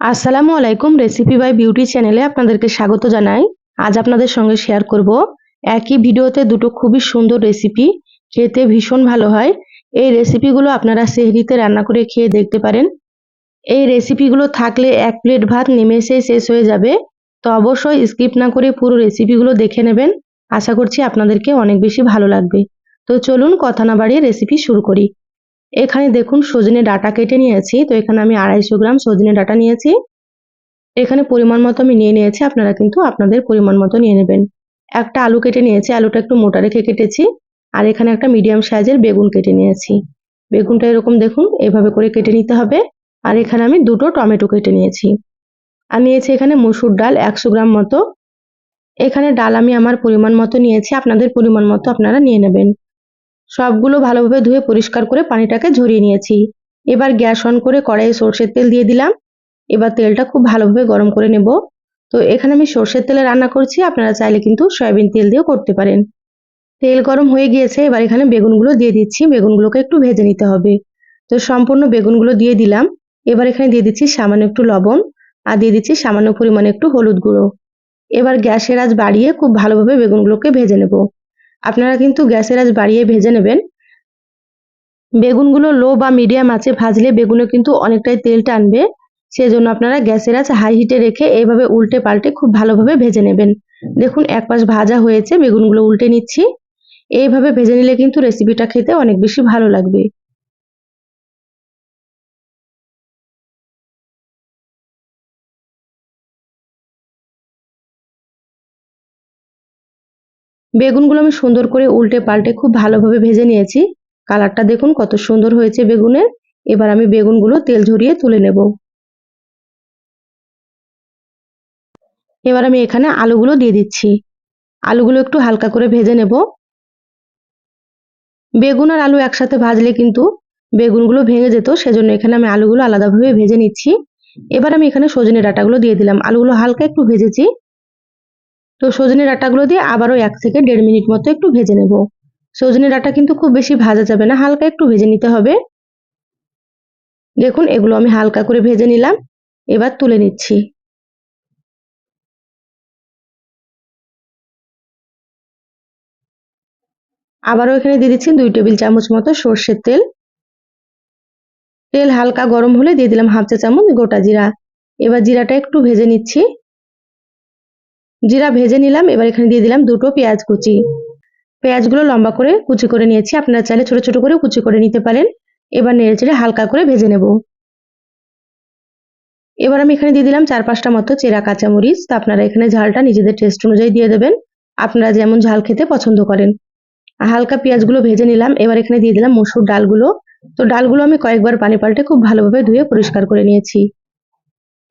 আসসালামু আলাইকুম recipe by beauty চ্যানেলে আপনাদেরকে স্বাগত জানাই। আজ আপনাদের সঙ্গে শেয়ার করব একই ভিডিওতে দুটো খুবই সুন্দর রেসিপি খেতে ভীষণ ভালো হয়। এই রেসিপিগুলো আপনারা সেহরিতে রান্না করে খেয়ে দেখতে পারেন। এই রেসিপিগুলো থাকলে এক প্লেট ভাত নিমেষেই শেষ হয়ে যাবে। তো অবশ্যই স্কিপ না করে পুরো রেসিপিগুলো দেখে নেবেন। আশা করছি আপনাদেরকে অনেক বেশি ভালো লাগবে। তো চলুন কথা না বাড়িয়ে রেসিপি শুরু করি। এখানে দেখুন সজনে ডাটা কেটে নিয়েছি, তো এখানে আমি আড়াইশো গ্রাম সজনে ডাটা নিয়েছি। এখানে পরিমাণ মতো আমি নিয়ে নিয়েছি, আপনারা কিন্তু আপনাদের পরিমাণ মতো নিয়ে নেবেন। একটা আলু কেটে নিয়েছি, আলুটা একটু মোটা রেখে কেটেছি, আর এখানে একটা মিডিয়াম সাইজের বেগুন কেটে নিয়েছি। বেগুনটা এরকম দেখুন, এভাবে করে কেটে নিতে হবে, আর এখানে আমি দুটো টমেটো কেটে নিয়েছি। আর নিয়েছি এখানে মসুর ডাল একশো গ্রাম মতো। এখানে ডাল আমি আমার পরিমাণ মতো নিয়েছি, আপনাদের পরিমাণ মতো আপনারা নিয়ে নেবেন। সবগুলো ভালোভাবে ধুয়ে পরিষ্কার করে পানিটাকে ঝরিয়ে নিয়েছি। এবার গ্যাস অন করে কড়াইয়ে সর্ষের তেল দিয়ে দিলাম। এবার তেলটা খুব ভালোভাবে গরম করে নেব। তো এখানে আমি সর্ষের তেলে রান্না করছি, আপনারা চাইলে কিন্তু সয়াবিন তেল দিয়েও করতে পারেন। তেল গরম হয়ে গিয়েছে, এবার এখানে বেগুনগুলো দিয়ে দিচ্ছি। বেগুনগুলোকে একটু ভেজে নিতে হবে। তো সম্পূর্ণ বেগুনগুলো দিয়ে দিলাম। এবার এখানে দিয়ে দিচ্ছি সামান্য একটু লবণ আর দিয়ে দিচ্ছি সামান্য পরিমাণে একটু হলুদ গুঁড়ো। এবার গ্যাসের আজ বাড়িয়ে খুব ভালোভাবে বেগুনগুলোকে ভেজে নেব। আপনারা কিন্তু গ্যাসের আজ বাড়িয়ে ভেজে নেবেন। বেগুনগুলো লো বা মিডিয়াম আছে ভাজলে বেগুনে কিন্তু অনেকটাই তেল টানবে। সেজন্য আপনারা গ্যাসের আঁচ হাই হিটে রেখে এইভাবে উল্টে পাল্টে খুব ভালোভাবে ভেজে নেবেন। দেখুন, এক পাশ ভাজা হয়েছে, বেগুনগুলো উল্টে নিচ্ছি। এইভাবে ভেজে নিলে কিন্তু রেসিপিটা খেতে অনেক বেশি ভালো লাগবে। বেগুনগুলো আমি সুন্দর করে উল্টে পাল্টে খুব ভালোভাবে ভেজে নিয়েছি। কালারটা দেখুন কত সুন্দর হয়েছে বেগুনের। এবার আমি বেগুনগুলো তেল ঝরিয়ে তুলে নেব। এবার আমি এখানে আলুগুলো দিয়ে দিচ্ছি। আলুগুলো একটু হালকা করে ভেজে নেব। বেগুন আর আলু একসাথে ভাজলে কিন্তু বেগুনগুলো ভেঙে যেত, সেজন্য এখানে আমি আলুগুলো আলাদাভাবে ভেজে নিচ্ছি। এবার আমি এখানে সজনে ডাটাগুলো দিয়ে দিলাম। আলুগুলো হালকা একটু ভেজেছি। তো সজনে ডাটাগুলো দিয়ে আবারও এক থেকে দেড় মিনিট মতো একটু ভেজে নেব। সজনে ডাটা কিন্তু খুব বেশি ভাজা যাবে না, হালকা একটু ভেজে নিতে হবে। দেখুন, এগুলো আমি হালকা করে ভেজে নিলাম। এবার তুলে নিচ্ছি। আবারও এখানে দিয়ে দিচ্ছি দুই টেবিল চামচ মতো সর্ষের তেল। তেল হালকা গরম হলে দিয়ে দিলাম হাফ চা চামচ গোটা জিরা। এবার জিরাটা একটু ভেজে নিচ্ছি। জিরা ভেজে নিলাম, এবার এখানে দিয়ে দিলাম দুটো পেঁয়াজ কুচি। পেঁয়াজগুলো লম্বা করে কুচি করে নিয়েছি, আপনারা চাইলে ছোট ছোট করে কুচি করে নিতে পারেন। এবার নেড়ে চেড়ে হালকা করে ভেজে নেব। এবার আমি এখানে দিয়ে দিলাম চার পাঁচটা মতো চেরা কাঁচামরিচ। তো আপনারা এখানে ঝালটা নিজেদের টেস্ট অনুযায়ী দিয়ে দেবেন। আপনারা যেমন ঝাল খেতে পছন্দ করেন। হালকা পেঁয়াজগুলো ভেজে নিলাম, এবার এখানে দিয়ে দিলাম মসুর ডালগুলো। তো ডালগুলো আমি কয়েকবার পানি পাল্টে খুব ভালোভাবে ধুয়ে পরিষ্কার করে নিয়েছি।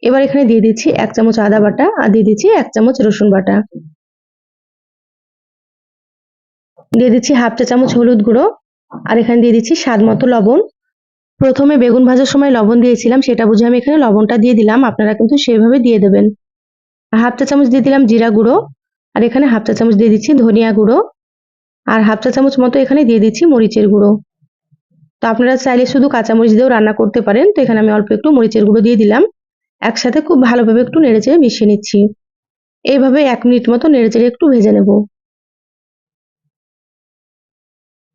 এবার এখানে দিয়ে দিচ্ছি এক চামচ আদা বাটা আর দিয়ে দিচ্ছি এক চামচ রসুন বাটা। দিয়ে দিচ্ছি হাফ চা চামচ হলুদ গুঁড়ো আর এখানে দিয়ে দিচ্ছি স্বাদ মতো লবণ। প্রথমে বেগুন ভাজার সময় লবণ দিয়েছিলাম, সেটা বুঝে আমি এখানে লবণটা দিয়ে দিলাম, আপনারা কিন্তু সেভাবে দিয়ে দেবেন। হাফ চা চামচ দিয়ে দিলাম জিরা গুঁড়ো আর এখানে হাফ চা চামচ দিয়ে দিচ্ছি ধনিয়া গুঁড়ো আর হাফ চা চামচ মতো এখানে দিয়ে দিচ্ছি মরিচের গুঁড়ো। তো আপনারা চাইলে শুধু কাঁচামরিচ দিয়েও রান্না করতে পারেন, তো এখানে আমি অল্প একটু মরিচের গুঁড়ো দিয়ে দিলাম। একসাথে খুব ভালোভাবে একটু নেড়েচেড়ে মিশিয়ে নিচ্ছি। এইভাবে এক মিনিট মতো নেড়েচেড়ে একটু ভেজে নেব।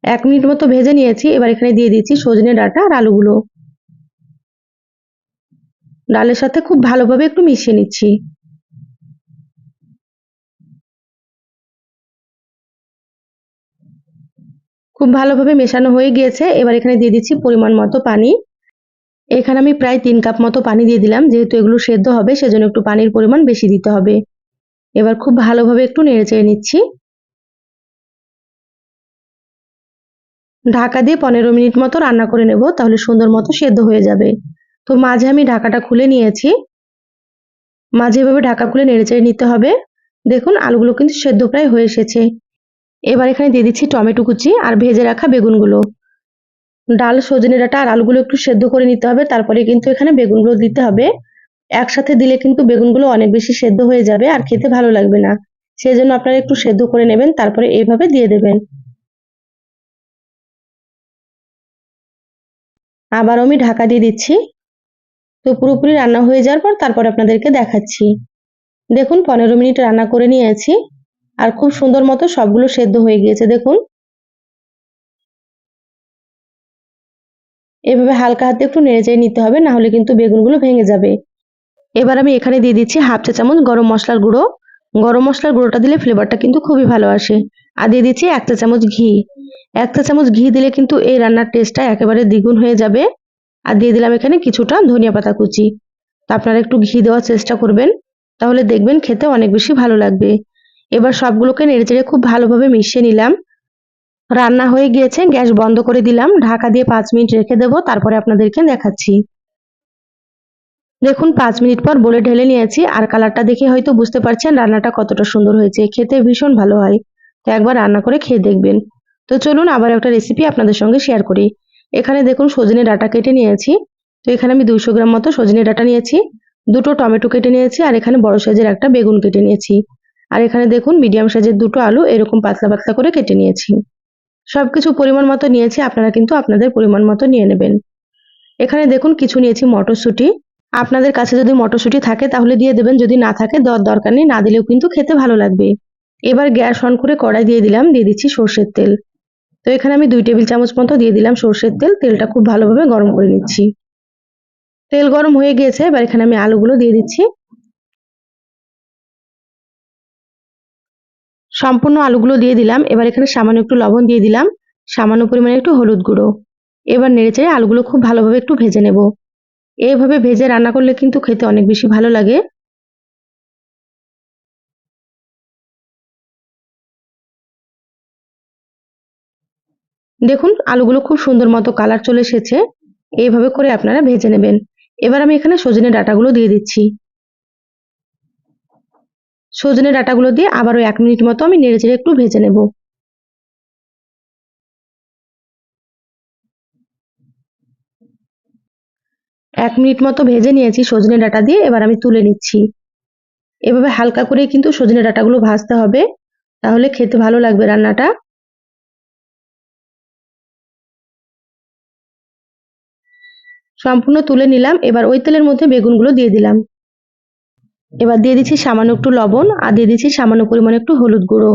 এক মিনিট মতো ভেজে নিয়েছি, এবার এখানে দিয়ে দিচ্ছি সজনে ডাটা আর আলুগুলো। ডালের সাথে খুব ভালোভাবে একটু মিশিয়ে নিচ্ছি। খুব ভালোভাবে মেশানো হয়ে গিয়েছে, এবার এখানে দিয়ে দিচ্ছি পরিমাণ মতো পানি। এখানে আমি প্রায় তিন কাপ মতো পানি দিয়ে দিলাম, যেহেতু এগুলো সেদ্ধ হবে, সেজন্য একটু পানির পরিমাণ বেশি দিতে হবে। এবার খুব ভালোভাবে একটু নেড়ে চেড়ে নিচ্ছি। ঢাকা দিয়ে পনেরো মিনিট মতো রান্না করে নেব, তাহলে সুন্দর মতো সেদ্ধ হয়ে যাবে। তো মাঝে আমি ঢাকাটা খুলে নিয়েছি। মাঝে এভাবে ঢাকা খুলে নেড়ে চেড়ে নিতে হবে। দেখুন, আলুগুলো কিন্তু সেদ্ধ প্রায় হয়ে এসেছে। এবার এখানে দিয়ে দিচ্ছি টমেটো কুচি আর ভেজে রাখা বেগুনগুলো। ডাল, সজনে ডাঁটা আর আলুগুলো একটু সেদ্ধ করে নিতে হবে। তারপরে কিন্তু এখানে বেগুনগুলো দিতে হবে। একসাথে দিলে কিন্তু বেগুনগুলো অনেক বেশি সেদ্ধ হয়ে যাবে আর খেতে ভালো লাগবে না। সেই জন্য আপনারা একটু সেদ্ধ করে নেবেন, তারপরে এইভাবে দিয়ে দেবেন। আবার আমি ঢাকা দিয়ে দিচ্ছি। তো পুরোপুরি রান্না হয়ে যাওয়ার পর তারপর আপনাদেরকে দেখাচ্ছি। দেখুন, পনেরো মিনিট রান্না করে নিয়েছি। আর খুব সুন্দর মতো সবগুলো সেদ্ধ হয়ে গিয়েছে, দেখুন। এভাবে হালকা হাতে একটু নেড়ে চেড়ে নিতে হবে না হলে কিন্তু বেগুনগুলো ভেঙে যাবে। এবার আমি এখানে দিয়ে দিচ্ছি হাফ চা চামচ গরম মশলার গুঁড়ো। গরম মশলার গুঁড়োটা দিলে ফ্লেভারটা কিন্তু খুবই ভালো আসে। আর দিয়ে দিচ্ছি এক চা চামচ ঘি। এক চা চামচ ঘি দিলে কিন্তু এই রান্নার টেস্টটা একেবারে দ্বিগুণ হয়ে যাবে। আর দিয়ে দিলাম এখানে কিছুটা ধনিয়া পাতা কুচি। তা আপনারা একটু ঘি দেওয়ার চেষ্টা করবেন, তাহলে দেখবেন খেতে অনেক বেশি ভালো লাগবে। এবার সবগুলোকে নেড়েচেড়ে খুব ভালোভাবে মিশিয়ে নিলাম। রান্না হয়ে গিয়েছে, গ্যাস বন্ধ করে দিলাম। ঢাকা দিয়ে পাঁচ মিনিট রেখে দেবো, তারপরে আপনাদেরকে দেখাচ্ছি। দেখুন, পাঁচ মিনিট পর বলে ঢেলে নিয়েছি। আর কালারটা দেখে হয়তো বুঝতে পারছেন রান্নাটা কতটা সুন্দর হয়েছে। খেতে ভীষণ ভালো হয়। তো একবার রান্না করে খেয়ে দেখবেন। তো চলুন, আবার একটা রেসিপি আপনাদের সঙ্গে শেয়ার করি। এখানে দেখুন, সজনে ডাটা কেটে নিয়েছি। তো এখানে আমি দুইশো গ্রাম মতো সজনে ডাটা নিয়েছি। দুটো টমেটো কেটে নিয়েছি, আর এখানে বড় সাইজের একটা বেগুন কেটে নিয়েছি। আর এখানে দেখুন মিডিয়াম সাইজের দুটো আলু, এরকম পাতলা পাতলা করে কেটে নিয়েছি। সবকিছু পরিমাণ মতো নিয়েছি, আপনারা কিন্তু আপনাদের পরিমাণ মতো নিয়ে নেবেন। এখানে দেখুন, কিছু নিয়েছি, মটরশুঁটি। আপনাদের কাছে যদি মটরশুঁটি থাকে, তাহলে দিয়ে দেবেন। যদি না থাকে দেওয়ার দরকার নেই, না দিলেও কিন্তু খেতে ভালো লাগবে। এবার গ্যাস অন করে কড়াই দিয়ে দিলাম, দিয়ে দিচ্ছি সর্ষের তেল। তো এখানে আমি দুই টেবিল চামচ মতো দিয়ে দিলাম সর্ষের তেল। তেলটা খুব ভালোভাবে গরম করে নিচ্ছি। তেল গরম হয়ে গিয়েছে, এবার এখানে আমি আলুগুলো দিয়ে দিচ্ছি। সম্পূর্ণ আলুগুলো দিয়ে দিলাম। এবার এখানে সামান্য একটু লবণ দিয়ে দিলাম। সামান্য পরিমাণে একটু হলুদ গুঁড়ো। এবার নেড়েচেড়ে আলুগুলো খুব ভালোভাবে একটু ভেজে নেব। এইভাবে ভেজে রান্না করলে কিন্তু খেতে অনেক বেশি ভালো লাগে। দেখুন, আলুগুলো খুব সুন্দর মতো কালার চলে এসেছে। এইভাবে করে আপনারা ভেজে নেবেন। এবার আমি এখানে সজনে ডাটাগুলো দিয়ে দিচ্ছি। সজনে ডাটাগুলো দিয়ে আবারও এক মিনিট মতো আমি নেড়ে চেড়ে একটু ভেজে নেব। এক মিনিট মতো ভেজে নিয়েছি সজনে ডাটা দিয়ে, এবার আমি তুলে নিচ্ছি। এভাবে হালকা করে কিন্তু সজনে ডাটাগুলো ভাজতে হবে, তাহলে খেতে ভালো লাগবে রান্নাটা। সম্পূর্ণ তুলে নিলাম, এবার ওই তেলের মধ্যে বেগুনগুলো দিয়ে দিলাম। এবার দিয়ে দিচ্ছি সামান্য একটু লবণ আর দিয়ে দিচ্ছি সামান্য পরিমাণে একটু হলুদ গুঁড়ো।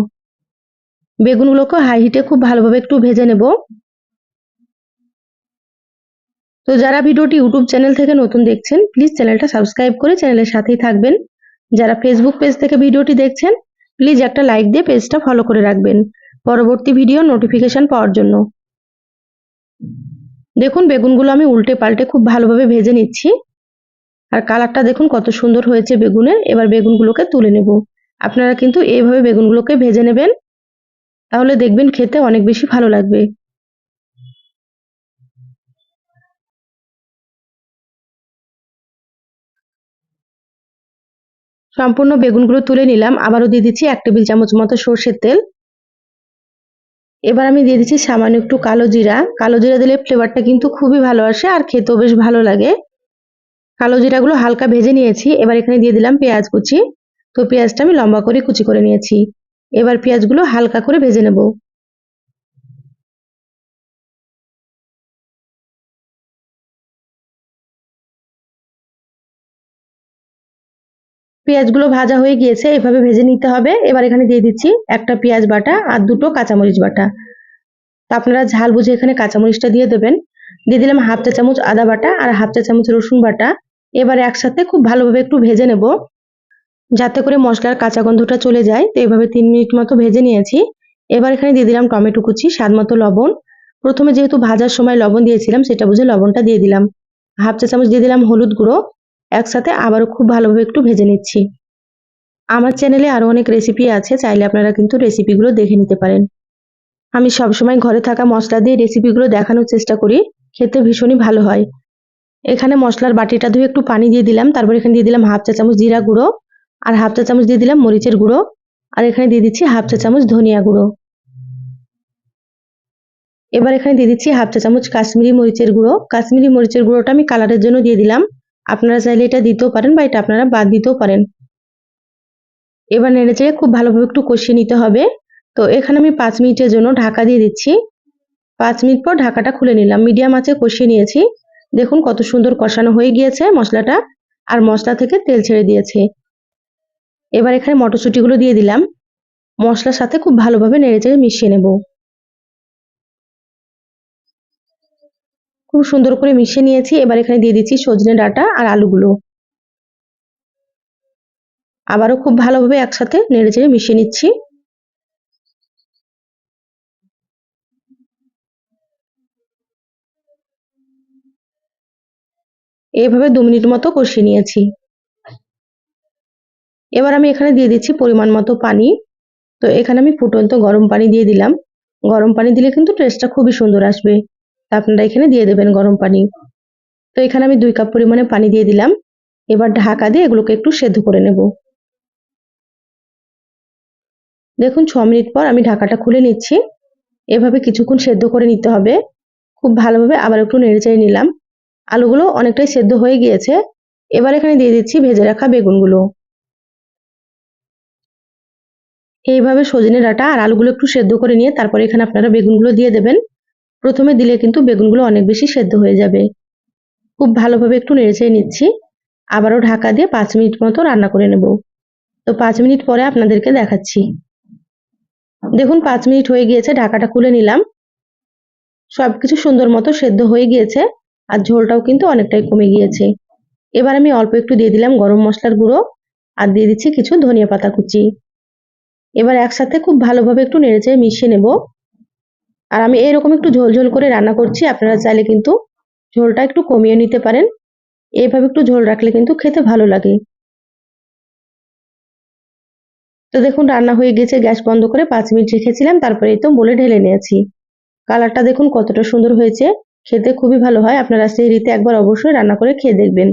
বেগুনগুলোকে হাই হিটে খুব ভালোভাবে একটু ভেজে নেব। তো যারা ভিডিওটি ইউটিউব চ্যানেল থেকে নতুন দেখছেন প্লিজ চ্যানেলটা সাবস্ক্রাইব করে চ্যানেলের সাথেই থাকবেন। যারা ফেসবুক পেজ থেকে ভিডিওটি দেখছেন প্লিজ একটা লাইক দিয়ে পেজটা ফলো করে রাখবেন। পরবর্তী ভিডিও নোটিফিকেশন পাওয়ার জন্য। দেখুন, বেগুনগুলো আমি উল্টে পাল্টে খুব ভালোভাবে ভেজে নিচ্ছি। আর কালারটা দেখুন কত সুন্দর হয়েছে বেগুনের। এবার বেগুনগুলোকে তুলে নেব। আপনারা কিন্তু এইভাবে বেগুনগুলোকে ভেজে নেবেন। তাহলে দেখবেন খেতে অনেক বেশি ভালো লাগবে। সম্পূর্ণ বেগুনগুলো তুলে নিলাম। আবারও দিয়ে দিচ্ছি এক টেবিল চামচ মতো সর্ষের তেল। এবার আমি দিয়ে দিচ্ছি সামান্য একটু কালো জিরা। কালো জিরা দিলে ফ্লেভারটা কিন্তু খুবই ভালো আসে আর খেতেও বেশ ভালো লাগে। কালো জিরাগুলো হালকা ভেজে নিয়েছি। এবার এখানে দিয়ে দিলাম পেঁয়াজ কুচি। তো পেঁয়াজটা আমি লম্বা করে কুচি করে নিয়েছি। এবার পেঁয়াজগুলো হালকা করে ভেজে নেব। পেঁয়াজগুলো ভাজা হয়ে গিয়েছে, এভাবে ভেজে নিতে হবে। এবার এখানে দিয়ে দিচ্ছি একটা পেঁয়াজ বাটা আর দুটো কাঁচামরিচ বাটা। তা আপনারা ঝাল বুঝে এখানে কাঁচামরিচটা দিয়ে দেবেন। দিয়ে দিলাম হাফ চা চামচ আদা বাটা আর হাফ চা চামচ রসুন বাটা। এবার একসাথে খুব ভালোভাবে একটু ভেজে নেব। যাতে করে মশলার কাঁচা গন্ধটা চলে যায়। তো এভাবে তিন মিনিট মতো ভেজে নিয়েছি। এবার এখানে দিয়ে দিলাম টমেটো কুচি, স্বাদ মতো লবণ। প্রথমে যেহেতু ভাজার সময় লবণ দিয়েছিলাম, সেটা বুঝে লবণটা দিয়ে দিলাম। হাফ চা চামচ দিয়ে দিলাম হলুদ গুঁড়ো। একসাথে আবারও খুব ভালোভাবে একটু ভেজে নিচ্ছি। আমার চ্যানেলে আরও অনেক রেসিপি আছে, চাইলে আপনারা কিন্তু রেসিপিগুলো দেখে নিতে পারেন। আমি সবসময় ঘরে থাকা মশলা দিয়ে রেসিপিগুলো দেখানোর চেষ্টা করি। খেতে ভীষণই ভালো হয়। এখানে মশলার বাটিটা ধুয়ে একটু পানি দিয়ে দিলাম। তারপর এখানে দিয়ে দিলাম হাফ চা চামচ জিরা গুঁড়ো আর হাফ চা চামচ দিয়ে দিলাম মরিচের গুঁড়ো। আর এখানে দিয়ে দিচ্ছি হাফ চা চামচ ধনিয়া গুঁড়ো। এবার এখানে দিয়ে দিচ্ছি হাফ চা চামচ কাশ্মীরি মরিচের গুঁড়ো। কাশ্মীরি মরিচের গুঁড়োটা আমি কালারের জন্য দিয়ে দিলাম। আপনারা চাইলে এটা দিতেও পারেন বা এটা আপনারা বাদ দিতেও পারেন। এবার নেড়ে চেড়ে খুব ভালোভাবে একটু কষিয়ে নিতে হবে। তো এখানে আমি পাঁচ মিনিটের জন্য ঢাকা দিয়ে দিচ্ছি। পাঁচ মিনিট পর ঢাকাটা খুলে নিলাম। মিডিয়াম আঁচে কষিয়ে নিয়েছি। দেখুন কত সুন্দর কষানো হয়ে গিয়েছে মশলাটা, আর মশলা থেকে তেল ছেড়ে দিয়েছে। এবার এখানে মটরশুঁটিগুলো দিয়ে দিলাম। মশলার সাথে খুব ভালোভাবে নেড়ে চেড়ে মিশিয়ে নেব। খুব সুন্দর করে মিশিয়ে নিয়েছি। এবার এখানে দিয়ে দিচ্ছি সজনে ডাঁটা আর আলুগুলো। আবারও খুব ভালোভাবে একসাথে নেড়ে চেড়ে মিশিয়ে নিচ্ছি। এইভাবে দু মিনিট মতো কষিয়ে নিয়েছি। এবার আমি এখানে দিয়ে দিচ্ছি পরিমাণ মতো পানি। তো এখানে আমি ফুটন্ত গরম পানি দিয়ে দিলাম। গরম পানি দিলে কিন্তু টেস্টটা খুবই সুন্দর আসবে। তা আপনারা এখানে দিয়ে দেবেন গরম পানি। তো এখানে আমি দুই কাপ পরিমাণে পানি দিয়ে দিলাম। এবার ঢাকা দিয়ে এগুলোকে একটু সেদ্ধ করে নেব। দেখুন, ছ মিনিট পর আমি ঢাকাটা খুলে নিচ্ছি। এভাবে কিছুক্ষণ সেদ্ধ করে নিতে হবে। খুব ভালোভাবে আবার একটু নেড়ে চেড়ে নিলাম। আলুগুলো অনেকটাই সেদ্ধ হয়ে গিয়েছে। এবার এখানে দিয়ে দিচ্ছি ভেজে রাখা বেগুনগুলো। এইভাবে সজনে ডাঁটা আর আলুগুলো একটু সেদ্ধ করে নিয়ে তারপরে এখানে আপনারা বেগুনগুলো দিয়ে দেবেন। প্রথমে দিলে কিন্তু বেগুনগুলো অনেক বেশি সেদ্ধ হয়ে যাবে। খুব ভালোভাবে একটু নেড়েচেড়ে নিচ্ছি। আবারও ঢাকা দিয়ে পাঁচ মিনিট মতো রান্না করে নেব। তো পাঁচ মিনিট পরে আপনাদেরকে দেখাচ্ছি। দেখুন, পাঁচ মিনিট হয়ে গিয়েছে, ঢাকাটা খুলে নিলাম। সবকিছু সুন্দর মতো সেদ্ধ হয়ে গিয়েছে। আর ঝোলটাও কিন্তু অনেকটাই কমে গিয়েছে। এবার আমি অল্প একটু দিয়ে দিলাম গরম মশলার গুঁড়ো আর দিয়ে দিচ্ছি কিছু ধনিয়া পাতা কুচি। এবার একসাথে খুব ভালোভাবে একটু নেড়েচেড়ে মিশিয়ে নেব। আর আমি এরকম একটু ঝোল ঝোল করে রান্না করছি, আপনারা চাইলে কিন্তু ঝোলটা একটু কমিয়ে নিতে পারেন। এইভাবে একটু ঝোল রাখলে কিন্তু খেতে ভালো লাগে। তো দেখুন, রান্না হয়ে গেছে, গ্যাস বন্ধ করে পাঁচ মিনিট রেখেছিলাম তারপরে তো বলে ঢেলে নিয়েছি। কালারটা দেখুন কতটা সুন্দর হয়েছে। খেতে খুবই ভালো হয়। আপনারা সেই রীতি একবার অবশ্যই রান্না করে খেয়ে দেখবেন।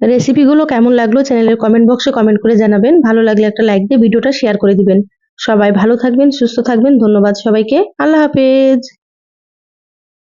রেসিপিগুলো কেমন লাগল চ্যানেলের কমেন্ট বক্সে কমেন্ট করে জানাবেন। ভালো লাগলে একটা লাইক দিয়ে ভিডিওটা শেয়ার করে দিবেন। সবাই ভালো থাকবেন, সুস্থ থাকবেন। ধন্যবাদ সবাইকে। আল্লাহ হাফেজ।